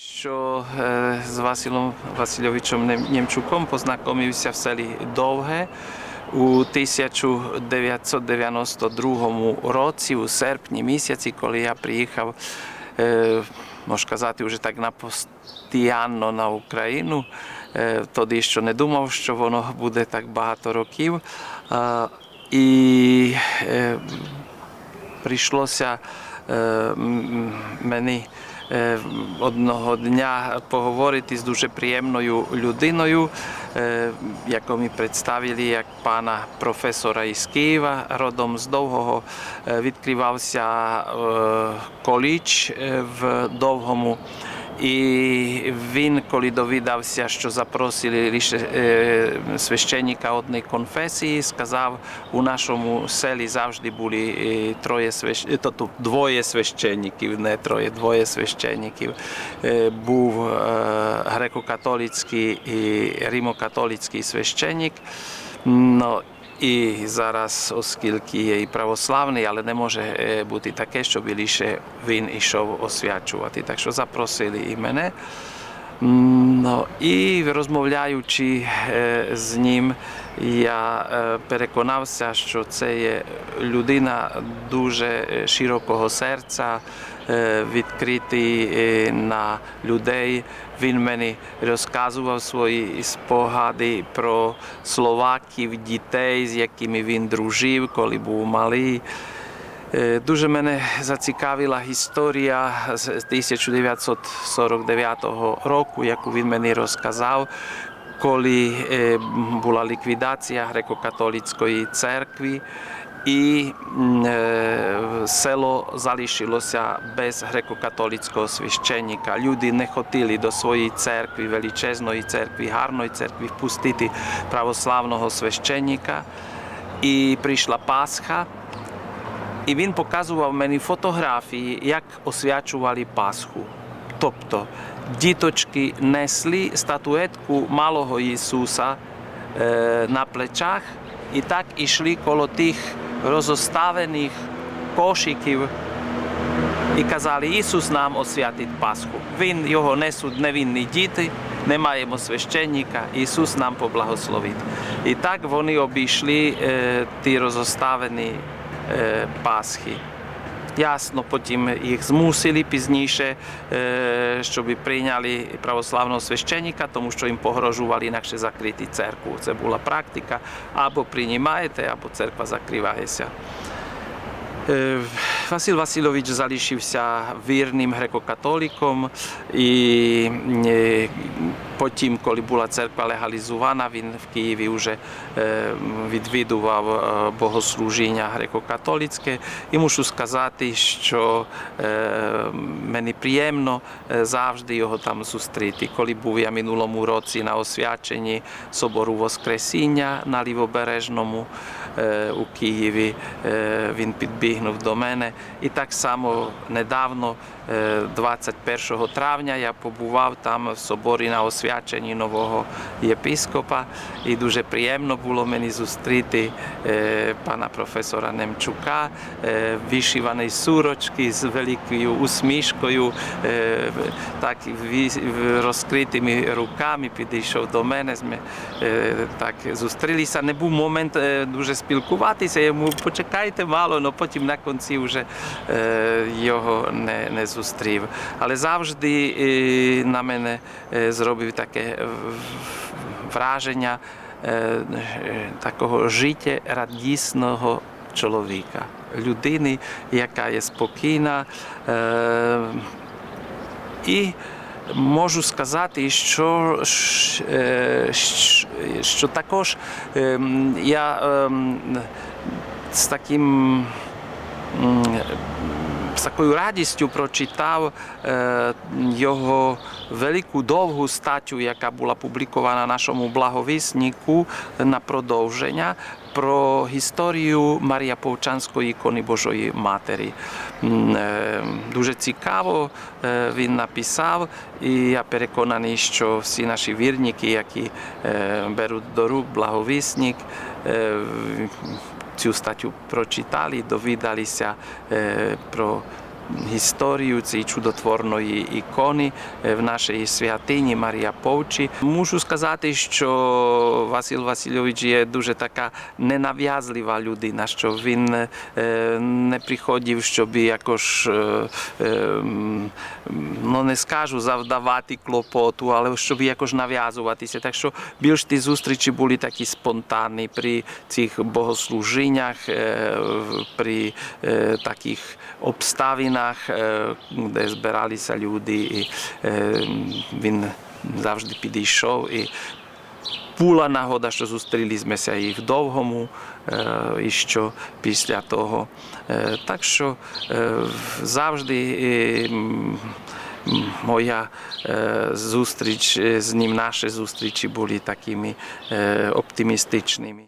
Що е, з Василом Васильовичем Нємчуком познайомився в селі Довге у 1992 році, у серпні місяці, коли я приїхав, е, можна казати, вже так на постійно на Україну. Е, Тоді ще не думав, що воно буде так багато років. І прийшлося мені одного дня поговорити з дуже приємною людиною, е, яку ми представили як пана професора із Києва, родом з Довгого. Е, Відкривався коліч е, в Довгому. І він, коли довідався, що запросили лише е, священника одної конфесії, сказав, у нашому селі завжди були е, троє свящ... тобто двоє священників, не троє, двоє священників. Е, Був греко-католицький і римо-католицький священник. Ну, і зараз, оскільки є і православний, але не може е, бути таке, щоб лише він йшов освячувати. Так що запросили і мене. М, Ну, і розмовляючи е, з ним, я е, переконався, що це є людина дуже широкого серця, відкритий е, на людей. Він мені розказував свої спогади про словаків, дітей, з якими він дружив, коли був малий. Е, Дуже мене зацікавила історія з 1949 року, яку він мені розказав, коли е, була ліквідація греко-католицької церкви. І е, село залишилося без греко-католицького священника. Люди не хотіли до своєї церкви, величезної церкви, гарної церкви впустити православного священника. І прийшла Пасха, і він показував мені фотографії, як освячували Пасху. Тобто діточки несли статуетку малого Ісуса на плечах і так ішли коло тих розоставлених кошиків і казали, Ісус нам освятить Пасху. Він його несуть невинні діти, не маємо священника, Ісус нам поблагословить. І так вони обійшли е, ті розоставлені е, Пасхи. Ясно, потім їх змусили пізніше, щоб прийняли православного священника, тому що їм погрожували інакше закрити церкву. Це була практика. Або приймаєте, або церква закривається. Василь Васильович залишився вірним греко-католіком і потім, коли була церква легалізована, він в Києві вже відвідував богослужіння греко-католицьке. І мушу сказати, що мені приємно завжди його там зустріти. Коли був я минулому році на освяченні собору Воскресіння на Лівобережному у Києві, він підбігнув до мене. І так само недавно, е, 21 травня, я побував там в соборі на освяченні нового єпископа. І дуже приємно було мені зустріти пана професора Немчука, вишиваний сурочки з великою усмішкою, так розкритими руками підійшов до мене. Ми так зустрілися. Не був момент дуже спілкуватися. Йому почекайте мало, але потім на кінці вже його не, не зустрів. Але завжди на мене зробив таке враження такого життєрадісного чоловіка, людини, яка є спокійна. І можу сказати, що, що також я з таким з такою радістю прочитав його велику довгу статтю, яка була публікована на нашому благовіснику на продовження про історію Марія Повчанської ікони Божої Матері. Дуже цікаво він написав, і я переконаний, що всі наші вірники, які беруть до рук благовісник, цю статтю прочитали, довідалися про історію цієї чудотворної ікони в нашій святині Марія Повчі. Мушу сказати, що Василь Васильович є дуже така ненав'язлива людина, що він не приходив, щоб якось, ну не скажу завдавати клопоту, але щоб якось нав'язуватися. Так що більш ті зустрічі були такі спонтанні при цих богослужіннях, при таких обставинах, е, де збиралися люди, і він завжди підійшов. І була нагода, що зустрілися і в довгому, і що після того. Так що завжди моя зустріч з ним, наші зустрічі були такими оптимістичними.